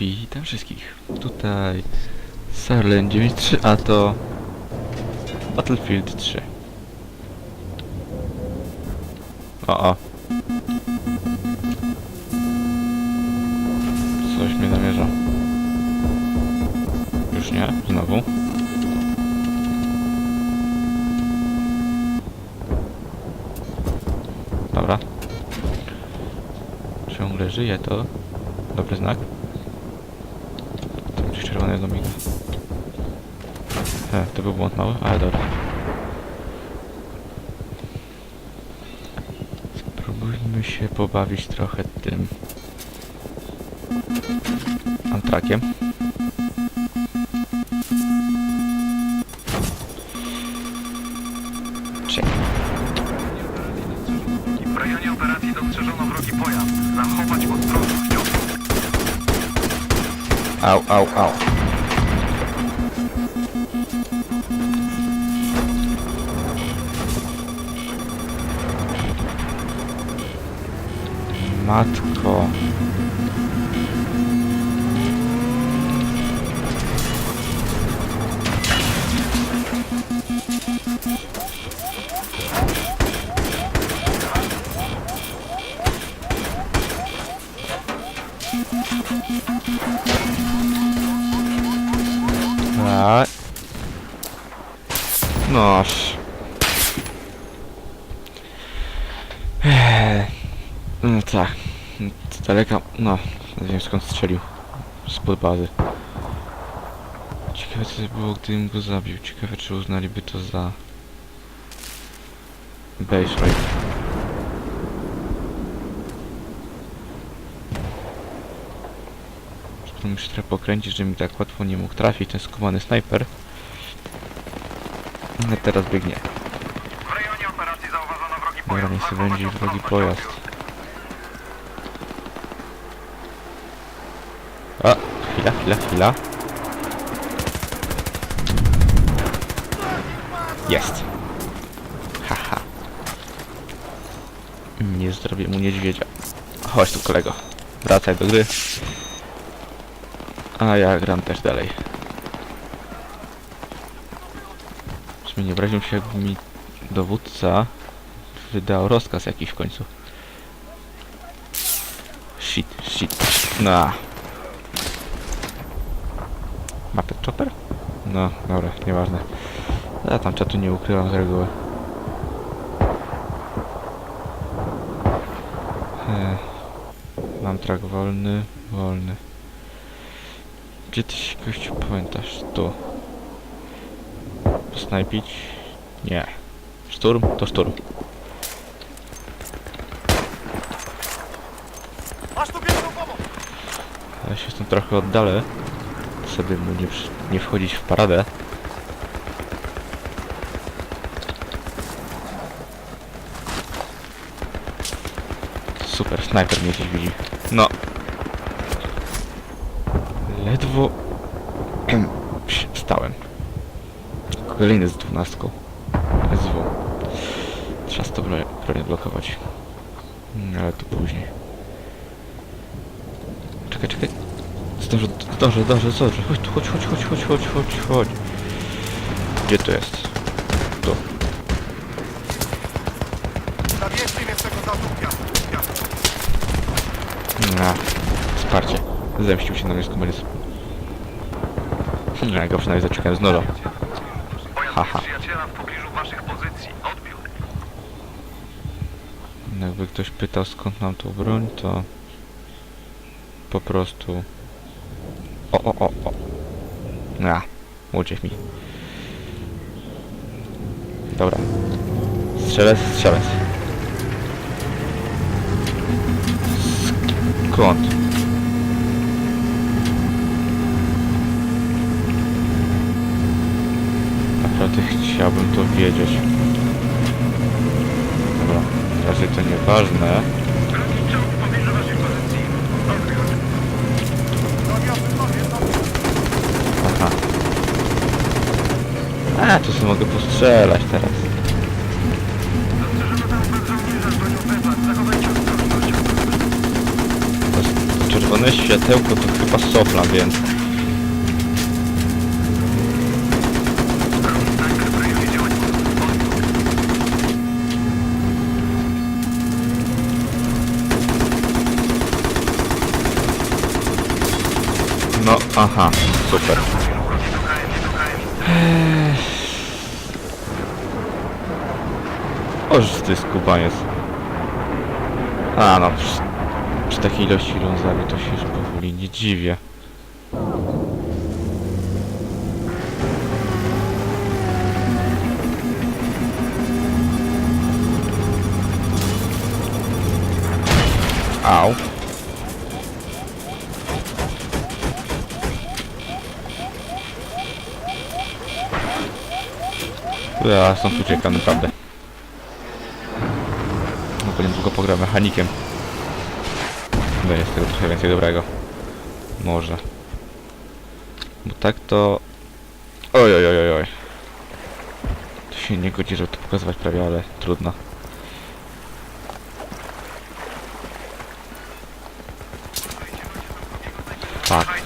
Witam wszystkich. Tutaj Sarlen 93, a to Battlefield 3. O, o. Coś mnie namierza. Już nie? Znowu? Dobra. Ciągle żyje to. Dobry znak. Tam coś czerwonego miga. E, to był błąd mały, ale dobra. Spróbujmy się pobawić trochę tym antrakiem. Czekaj. W rejonie operacji dostrzeżono wrogi pojazd. Zachować ostrożność. Au, au, au. Matko. Ciekawe co by było, gdybym go zabił. Ciekawe czy uznaliby to za... Base raid. Spróbujmy się trochę pokręcić, żeby mi tak łatwo nie mógł trafić ten skumany snajper. No teraz biegnie. W rejonie operacji zauważono wrogi Dobra, pojazd. niech sobie Zachować będzie wrogi pojazd. A, chwila, chwila, chwila. Jest. Haha. Nie zrobię mu niedźwiedzia. Chodź tu kolego. Wracaj do gry. A ja gram też dalej. W sumie nie obraził się jakby mi dowódca wydał rozkaz jakiś w końcu. Shit, shit. No. Mapet chopper? No, dobra, nieważne. Ja tam czatu nie ukrywam z reguły. E, mam trak wolny, wolny. Gdzie ty się gościu pamiętasz? Tu. Snajpić? Nie. Szturm? To szturm. Masz tu pierwszą pomoc! Ja się stąd trochę oddalę, sobie mu nie, przy- nie wchodzić w paradę. Super, snajper mnie gdzieś widzi. No. Ledwo... Wstałem. Kolejny z dwunastką. SW. Trzeba to broń broń blokować. Mm, Ale to później. Czekaj, czekaj. Zdążę, zdążę, zdążę, zdążę. Chodź, chodź, chodź, chodź, chodź, chodź, chodź, chodź. Gdzie to jest? Tu. Zabierzcie mnie z tego zadupia. Na. Wsparcie. Zemścił się na mnie skumelec. Ja go przynajmniej zaciukałem z. Pojazd Haha. przyjaciela w pobliżu waszych pozycji. Odbiór. Jakby ktoś pytał skąd mam tą broń, to... Po prostu... O, o, o, o. Na. Uciekł mi. Dobra. Strzelec, strzelec. Skąd? Naprawdę chciałbym to wiedzieć. Dobra, raczej to nieważne. Wrogi czołg w pobliżu waszej pozycji. Odbiór. Aha. A, tu sobie mogę postrzelać teraz. To czerwony Zielone światełko to chyba sopla, więc... No, aha, super. Oż to jest kubaniec. A no, przy, przy takiej ilości lązawi to się już powoli nie dziwię. Au. Ja stąd uciekam naprawdę. No pogram mechanikiem. Będzie z tego trochę więcej dobrego. Może. Bo tak to... Oj, oj, oj, oj. To się nie godzi, żeby to pokazywać prawie, ale trudno. Tak.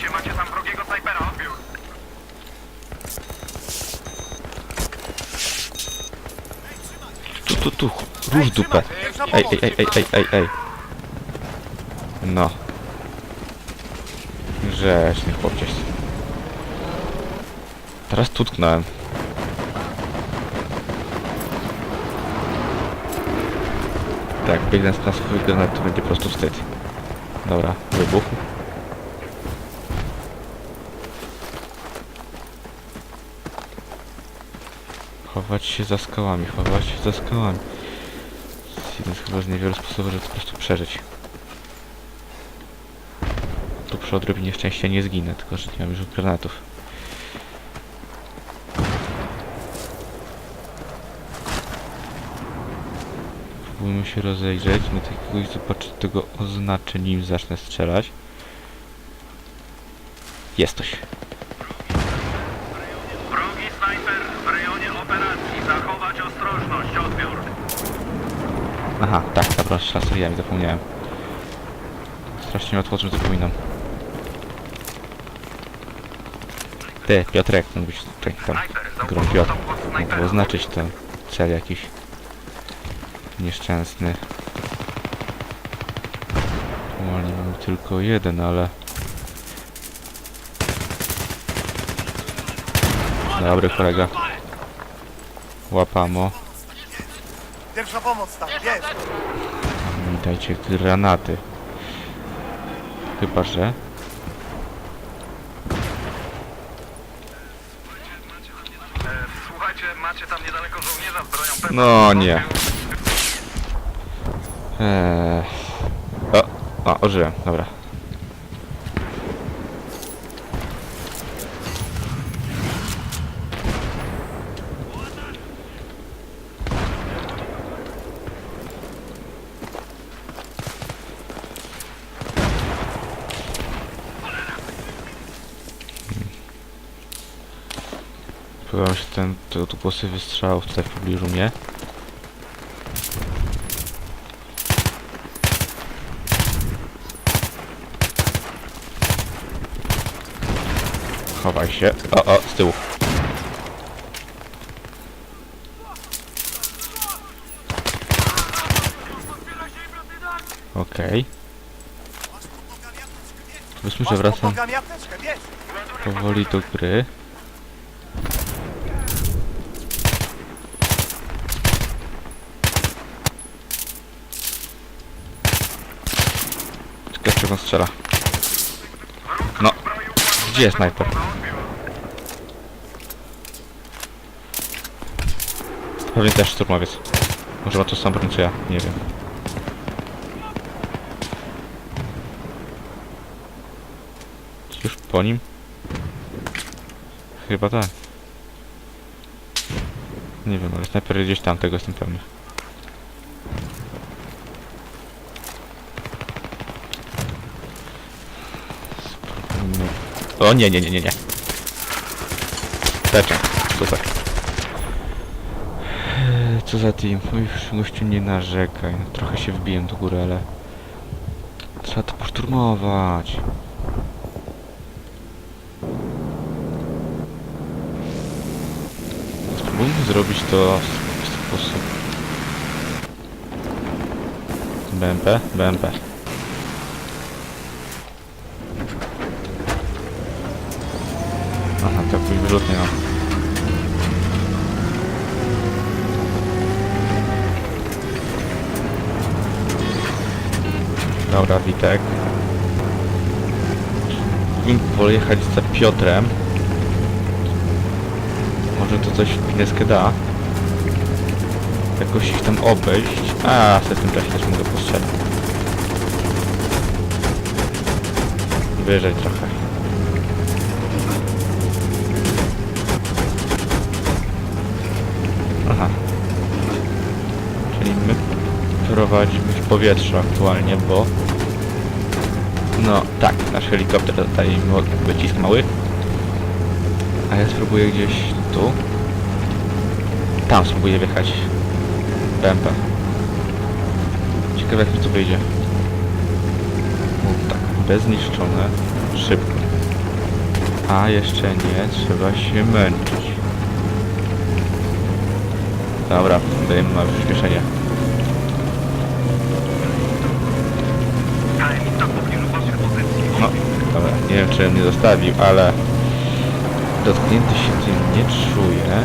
Tu, tu, tu. Róż dupę. Ej, ej, ej, ej, ej, ej. No. Grzeczny chłopciec. Teraz tu tknąłem. Tak, biegnę na swój granat, to będzie po prostu wstyd. Dobra, wybuch. Chować się za skałami, chować się za skałami. To jest chyba z niewielu sposobów, żeby po prostu przeżyć. Tu przy odrobinie szczęścia nie zginę, tylko że nie mam już granatów. Próbujmy się rozejrzeć, na jakiegoś zobaczyć tego oznaczę nim zacznę strzelać. Jest coś. Wrogi snajper w rejonie operacji. Zachować ostrożność, odbiór. Aha, tak, dobra, seriami, zapomniałem. Strasznie łatwo o zapominam. Ty, Piotrek, mógłbyś tutaj tam grą Piotr. Mógł oznaczyć ten cel jakiś nieszczęsny. Normalnie mamy tylko jeden, ale... Dobry kolega. Łapamo. Pierwsza pomoc tam, jest! Dajcie granaty. Chyba, że... Słuchajcie, macie tam niedaleko żołnierza z broją pewną. No nie. Eee... O, o, ożyłem, dobra. Mi się ten, to, tu głosy wystrzałów tutaj w pobliżu mnie. Chowaj się. O, o, z tyłu. Okej. Że Masz wracam powoli do gry. On strzela. No, gdzie jest snajper? Pewnie też szturmowiec. Może ma to sam broń co ja, nie wiem. Już po nim? Chyba tak. Nie wiem, ale snajper gdzieś tam, tego jestem pewny. Spróbujmy... O nie, nie, nie, nie, nie. Teczek, super. Eee, Co za team? Oj, gościu nie narzekaj. Trochę się wbiłem do góry, ale... Trzeba to poszturmować. Spróbujmy zrobić to w sposób... BMP? BMP. No. Dobra, Witek. Im pojechać za Piotrem. Może to coś w Pineskę da. Jakoś ich tam obejść. A, w tym czasie też mogę postrzelić. Wyżej trochę. W powietrzu aktualnie, bo... No tak, nasz helikopter mo- wycisk mały. A ja spróbuję gdzieś tu. Tam spróbuję wjechać. BMP. Ciekawe jak mi to wyjdzie. O, tak, bezniszczone, szybko. A jeszcze nie, trzeba się męczyć. Dobra, dajemy małe przyspieszenie. KM-ista w pobliżu waszych pozycji. No, dobra, nie wiem czy mnie zostawił, ale dotknięty się tym nie pojazd.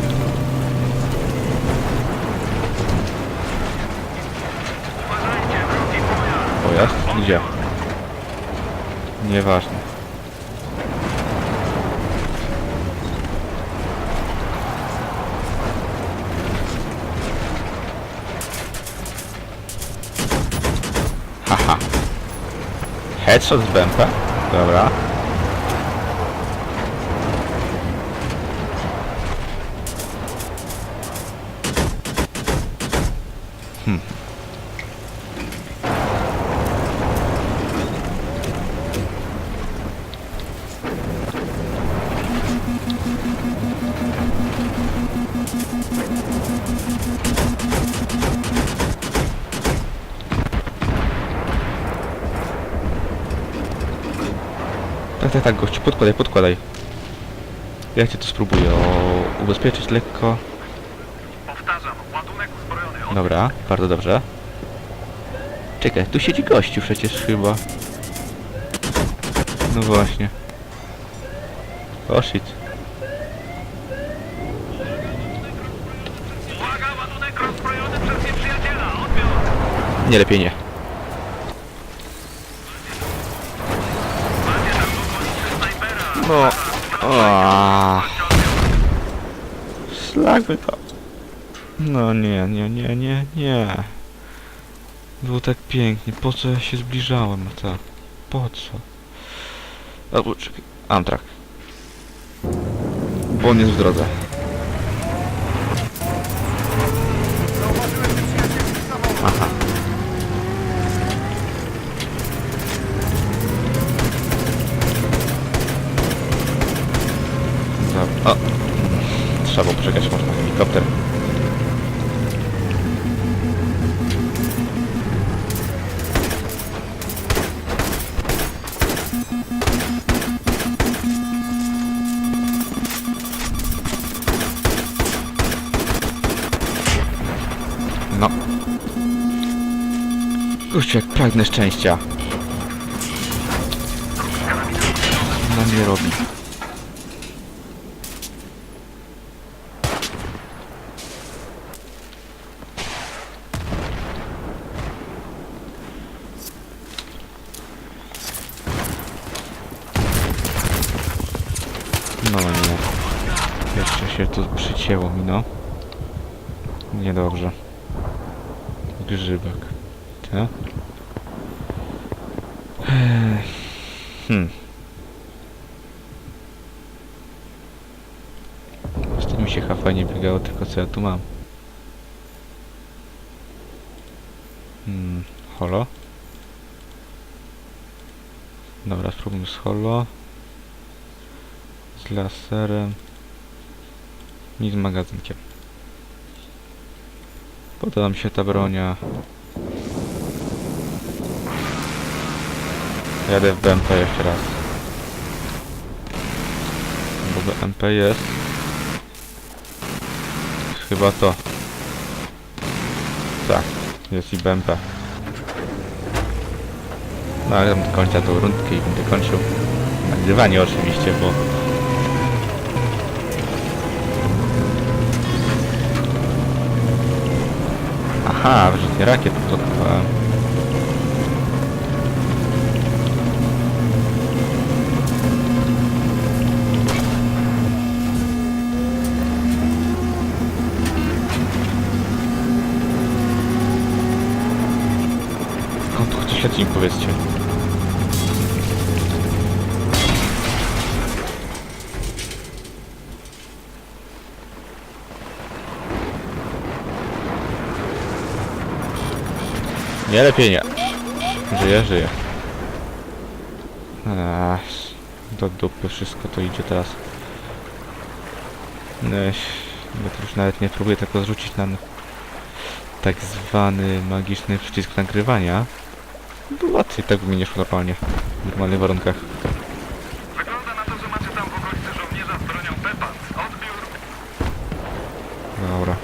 Pojazd? Gdzie? Nieważne. Headshot z BMP? Dobra. Tak, tak, gościu, podkładaj, podkładaj. Ja cię to spróbuję o, ubezpieczyć lekko. Powtarzam, ładunek uzbrojony. Od... Dobra, bardzo dobrze. Czekaj, tu siedzi gościu przecież chyba. No właśnie. O shit. Uwaga, ładunek rozbrojony przez nieprzyjaciela. Odbiór. Nie, lepiej nie. No. Aaaa. Szlakby to. No nie, nie, nie, nie, nie. Było tak pięknie. Po co ja się zbliżałem tak? Po co? Albo czekaj. Amtrak. Bo on jest w drodze. Kurczę, jak pragnę szczęścia. Na mnie robi. No nie. Jeszcze się tu przycięło mi, no. Niedobrze. Grzybek. Ech, Hmm. Z tym mi się chyba fajnie biegało, tylko co ja tu mam? Hmm, holo? Dobra, spróbujmy z holo. Z laserem. I z magazynkiem. Podoba mi się ta bronia. Jadę w BMP jeszcze raz. Bo BMP jest... Chyba to. Tak, jest i BMP. No ale tam końca tą rundkę i będę kończył. Nagrywanie oczywiście, bo... Aha, wyrzutnie rakiet blokowałem. Mi powiedzcie? Nie, lepiej nie. Żyje, żyje. Ach, do dupy wszystko to idzie teraz. Neś, ja to już nawet nie próbuję tego zrzucić na tak zwany magiczny przycisk nagrywania. Łatwiej tak by mi nie szło normalnie. W normalnych warunkach. Wygląda na to, że macie tam w okolicy żołnierza z bronią Pepans. Odbiór. Dobra.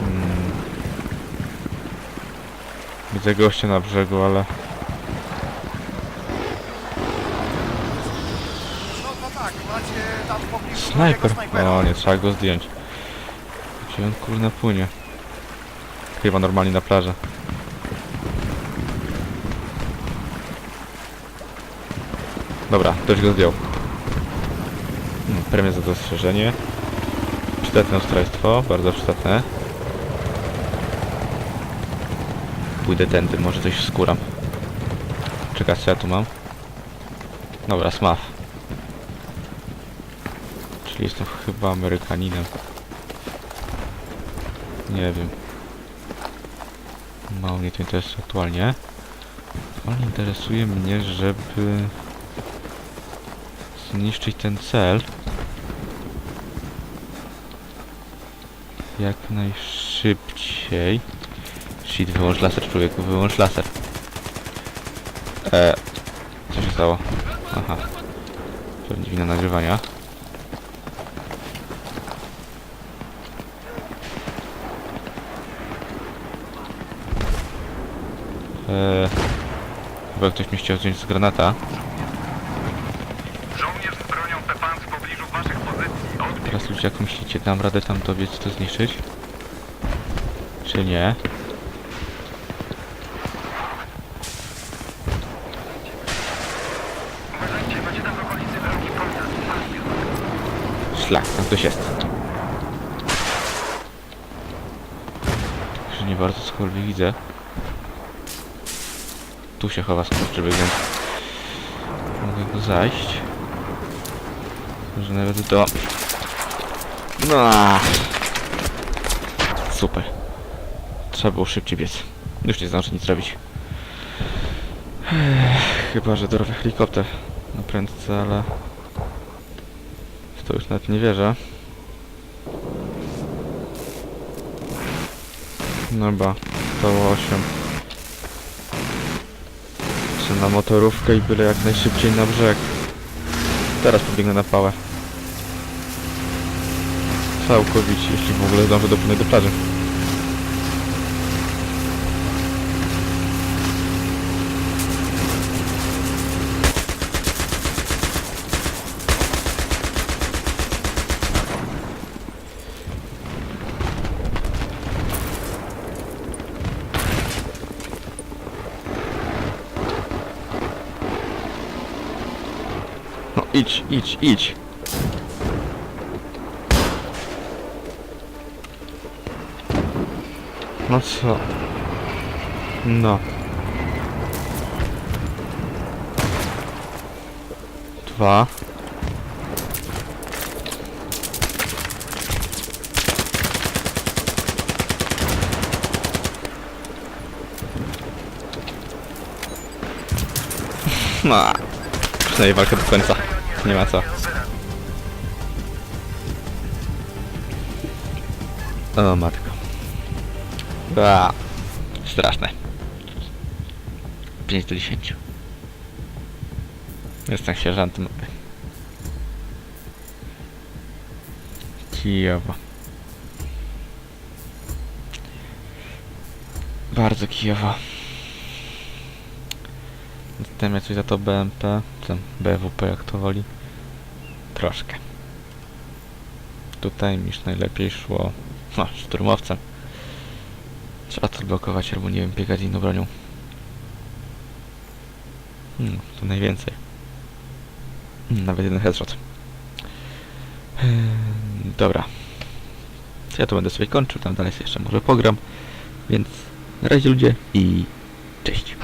Hmm. Widzę gościa na brzegu, ale... No to tak, macie tam w pobliżu Snajper! O, nie, trzeba go zdjąć. Gdzie on kurna płynie? Chyba normalnie na plaży. Dobra, ktoś go zdjął. Hmm, premia za dostrzeżenie. Przydatne ustrojstwo, bardzo przydatne. Pójdę tędy, może coś skóram. Czekaj, co ja tu mam? Dobra, smaf. Czyli jestem chyba Amerykaninem. Nie wiem. Mało mnie to interesuje aktualnie. Aktualnie interesuje mnie, żeby zniszczyć ten cel. Jak najszybciej. Shit, wyłącz laser człowieku, wyłącz laser. E, co się stało? Aha. Pewnie wina nagrywania. Eee, chyba ktoś mi chciał wziąć z granata. Żołnierz z bronią Pepans w pobliżu waszych pozycji. Teraz ludzie jak myślicie, dam radę tam dobiec to zniszczyć? Czy nie? Szlak, tam ktoś jest. Że nie bardzo cokolwiek widzę. Tu się chowa skurczybyk, więc mogę go zajść. Że nawet to... No. Super. Trzeba było szybciej biec. Już nie zdążę nic robić. Ech, Chyba, że dorwę helikopter na prędce, ale... W to już nawet nie wierzę. No ba, to 8. Czy na motorówkę i byle jak najszybciej na brzeg. Teraz pobiegnę na pałę. Całkowicie, jeśli w ogóle zdążę dopłynąć do plaży. No idź. No co? No. Dwa. No. Przynajmniej walkę do końca. Nie ma co. O matko. A, straszne. 5 do 10. Jestem sierżantem. Kijowo. Bardzo kijowo. Dostałem coś za to BMP, czy BWP jak to woli. Troszkę. Tutaj mi już najlepiej szło. No, szturmowcem. Trzeba to blokować, albo nie wiem, biegać inną bronią. Hmm, to najwięcej. Hmm, Nawet jeden headshot. Ehm, Dobra. Ja tu będę sobie kończył, tam dalej jeszcze może pogram. Więc na razie ludzie i cześć.